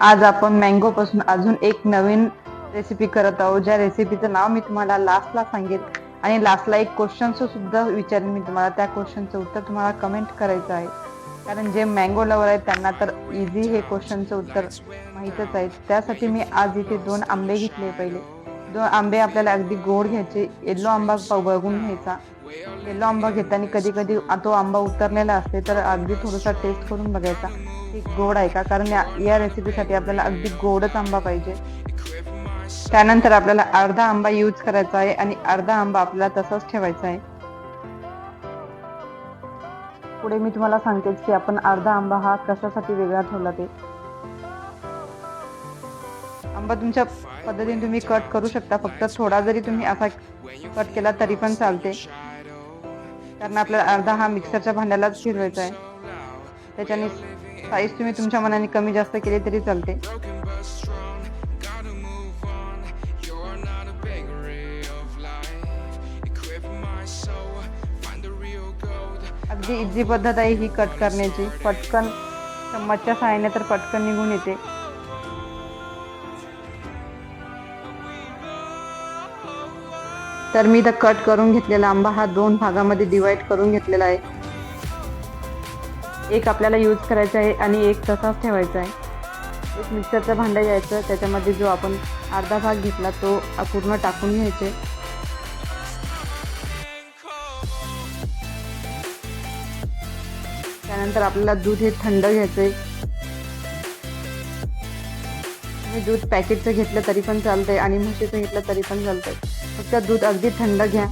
आज आपण मँगो पासून अजून एक नवीन रेसिपी करत आहोत. ज्या रेसिपीचं नाव मी तुम्हाला लास्टला सांगेन. आणि लास्टला एक क्वेश्चन सुद्धा विचारेन मी तुम्हाला. त्या क्वेश्चनचं उत्तर तुम्हाला कमेंट करायचं आहे. कारण जे मँगो लवर आहेत त्यांना तर इझी हे क्वेश्चनचं उत्तर माहीतच आहे. त्यासाठी मी आज इथे दोन आंबे घेतले पहिले. दोन आंबे आपल्याला अगदी गोड घ्यायचे. येल्लो आंबा बघून घ्यायचा. येल्लो आंबा घेताना कधी कधी तो आंबा उतरलेला असते तर अगदी थोडासा टेस्ट करून बघायचा. की गोड आहे का? कारण या या रेसिपीसाठी आपल्याला अगदी गोडच आंबा पाहिजे. त्यानंतर आपल्याला अर्धा आंबा यूज करायचा आहे आणि अर्धा आंबा आपल्याला तसाच ठेवायचा आहे. पुढे मी तुम्हाला सांगतेच की आपण अर्धा आंबा हा कशासाठी वेगळा ठेवला ते. आंबा तुमच्या पद्धतीने तुम्ही कट करू शकता. फक्त थोडा जरी तुम्ही असा कट केला तरी पण चालते. कारण आपल्याला अर्धा हा मिक्सरच्या भांड्यालाच फिरवायचा आहे. त्याच्याने साईज तुम्ही तुमच्या मनाने कमी जास्त केली तरी चालते. अगदी इझी पद्धत आहे ही कट करण्याची. पटकन चम्मचच्या सहाय्याने तर पटकन निघून येते. तर मी तर कट करून घेतलेला आंबा हा दोन भागामध्ये डिवाइड करून घेतलेला आहे. एक आपल्याला यूज करायचा आहे आणि एक तसाच ठेवायचा आहे. एक मिक्सरचं भांडं घ्यायचं त्याच्यामध्ये जो आपण अर्धा भाग घेतला तो पूर्ण टाकून घ्यायचे. त्यानंतर आपल्याला दूध हे थंड घ्यायचं आहे. दूध पॅकेटचं घेतलं तरी पण चालतंय आणि म्हशीचं घेतलं तरी पण चालतंय. फक्त दूध अगदी थंड घ्या.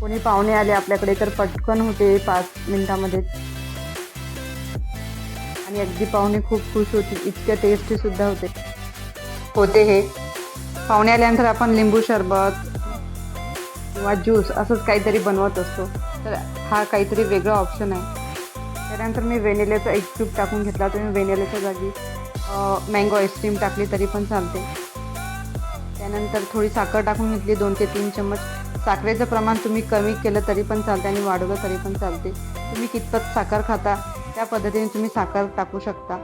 कोणी पाहुणे आले आपल्याकडे तर पटकन होते पाच मिनटामध्ये. आणि अगदी पाहुणे खूप खुश होती. इतक्या टेस्टी सुद्धा होते. होते हे. पाहुणे आल्यानंतर आपण लिंबू सरबत किंवा ज्यूस असंच काहीतरी बनवत असतो. तर हा काहीतरी वेगळा ऑप्शन आहे. त्यानंतर मी व्हेनिल्याचा एक क्यूब टाकून घेतला तुम्ही व्हेनिल्याच्या जागी मँगो आईस्क्रीम टाकली तरी पण चालते. त्यानंतर थोडी साखर टाकून घेतली दोन ते तीन चम्मच. साखरेचं प्रमाण तुम्ही कमी केलं तरी पण चालते आणि वाढवलं तरी पण चालते. तुम्ही कितपत साखर खाता त्या पद्धतीने तुम्ही साखर टाकू शकता.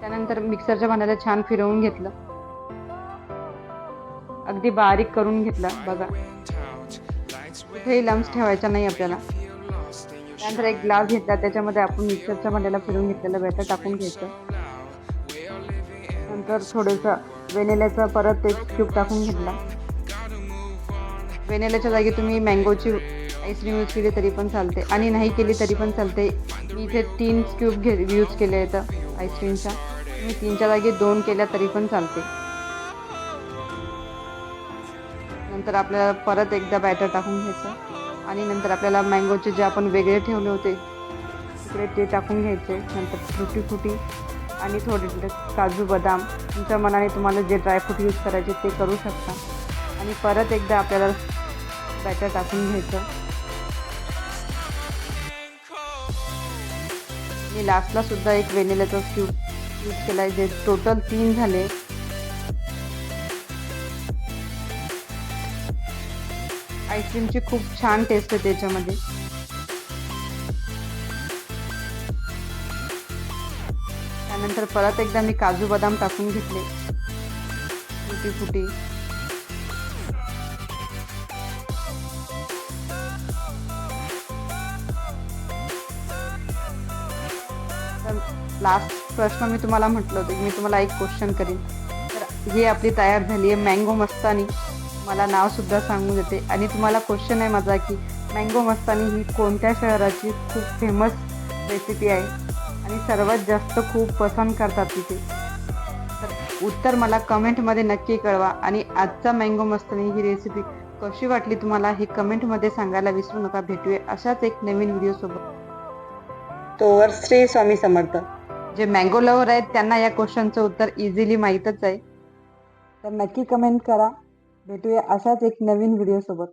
त्यानंतर मिक्सरच्या भांड्याला छान फिरवून घेतलं. अगदी बारीक करून घेतला बघा. कुठेही लम्स ठेवायचा नाही आपल्याला. त्यानंतर एक ग्लास घेतला त्याच्यामध्ये आपण मिक्सरच्या भांड्याला फिरवून घेतलेलं बेटर टाकून घ्यायचं. नंतर थोडंसं वेनेल्याचा परत एक क्यूब टाकून घेतला. वेनेल्याच्या जागी तुम्ही मँगोची आईस्क्रीम यूज केली तरी पण चालते. आणि नाही केली तरी पण चालते. मी इथे तीन क्यूब घे यूज केले आहेत आईस्क्रीमच्या मी तीनच्या जागी दोन केल्या तरी पण चालते. नंतर आपल्याला परत एकदा बॅटर टाकून घ्यायचं. आणि नंतर आपल्याला मँगोचे जे आपण वेगळे ठेवले होते तिकडे ते टाकून घ्यायचे. नंतर फ्रुटी फुटी आणि थोडे काजू बदाम. तुमच्या मनाने तुम्हाला जे ड्रायफ्रूट यूज करायचे ते करू शकता. आणि परत एकदा आपल्याला बॅटर टाकून घ्यायचं. मी लास्टला सुद्धा एक वेनिलाचा क्यूब यूज केला आहे जे टोटल तीन झाले. आईस्क्रीमची खूप छान टेस्ट आहे त्याच्यामध्ये. त्यानंतर परत एकदा मी काजू बदाम टाकून घेतले. फुटी फुटी लास्ट प्रश्न मी तुम्हाला म्हटलं होतं की मी तुम्हाला एक क्वेश्चन करीन. तर ही आपली तयार झाली आहे मँगो मस्तानी. मला नावसुद्धा सांगून देते. आणि तुम्हाला क्वेश्चन आहे माझा की मँगो मस्तानी ही कोणत्या शहराची खूप फेमस रेसिपी आहे? आणि सर्वात जास्त खूप पसंत करतात तिथे. तर उत्तर मला कमेंटमध्ये नक्की कळवा. आणि आजचा मँगो मस्तानी ही रेसिपी कशी वाटली तुम्हाला हे कमेंटमध्ये सांगायला विसरू नका. भेटूया अशाच एक नवीन व्हिडिओसोबत तोवर श्री स्वामी समर्थ. जे मँगो लवर आहेत त्यांना या क्वेश्चनचं उत्तर इझिली माहीतच आहे. तर नक्की कमेंट करा. भेटूया अशाच एक नवीन व्हिडिओसोबत